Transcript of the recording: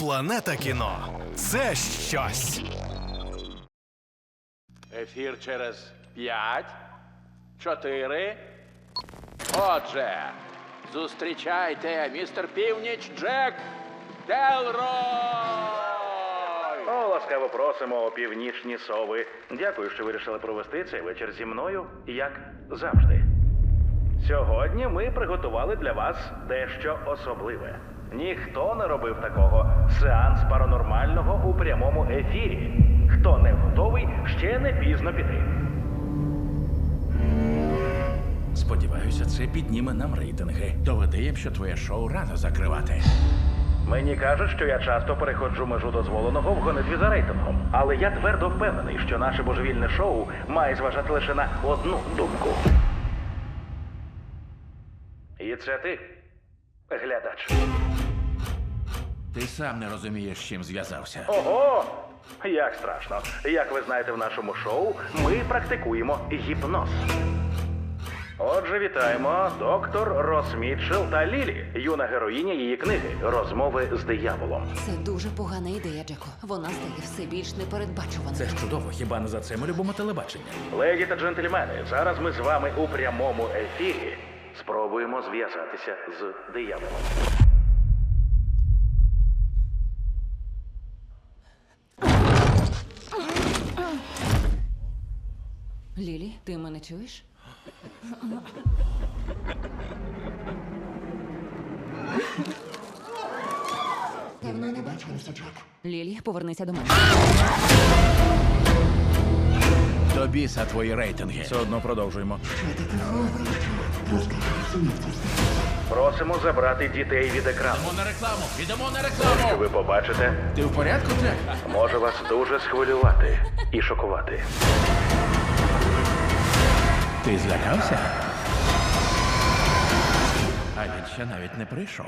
Планета кіно це щось. Ефір через п'ять, чотири. Отже, зустрічайте містер Північ Джек Делрой! О, ласкаво просимо, о північні сови. Дякую, що вирішили провести цей вечір зі мною, як завжди. Сьогодні ми приготували для вас дещо особливе. Ніхто не робив такого. Сеанс паранормального у прямому ефірі. Хто не готовий, ще не пізно піти. Сподіваюся, це підніме нам рейтинги. Доведе їм, що твоє шоу рано закривати. Мені кажуть, що я часто переходжу межу дозволеного в гонитві за рейтингом. Але я твердо впевнений, що наше божевільне шоу має зважати лише на одну думку. І це ти, глядач. Ти сам не розумієш, з чим зв'язався. Ого! Як страшно. Як ви знаєте, в нашому шоу ми практикуємо гіпноз. Отже, вітаємо доктор Рос Мітчелл та Лілі, юна героїня її книги Розмови з дияволом. Це дуже погана ідея, Джеко. Вона стає все більш непередбачуваною. Це ж чудово, хіба не за це ми любимо телебачення? Леді та джентльмени, зараз ми з вами у прямому ефірі спробуємо зв'язатися з дияволом. Лілі, ти мене чуєш? Давно не бачилися, Джек. Лілі, повернися до мене. До біса твої рейтинги. Все одно продовжуємо. Просимо забрати дітей від екрану. Йдемо на рекламу! Йдемо на Що рекламу! ви побачите, Ти в порядку, Джек? може вас дуже схвилювати і шокувати. Ти злякався? А він ще навіть не прийшов.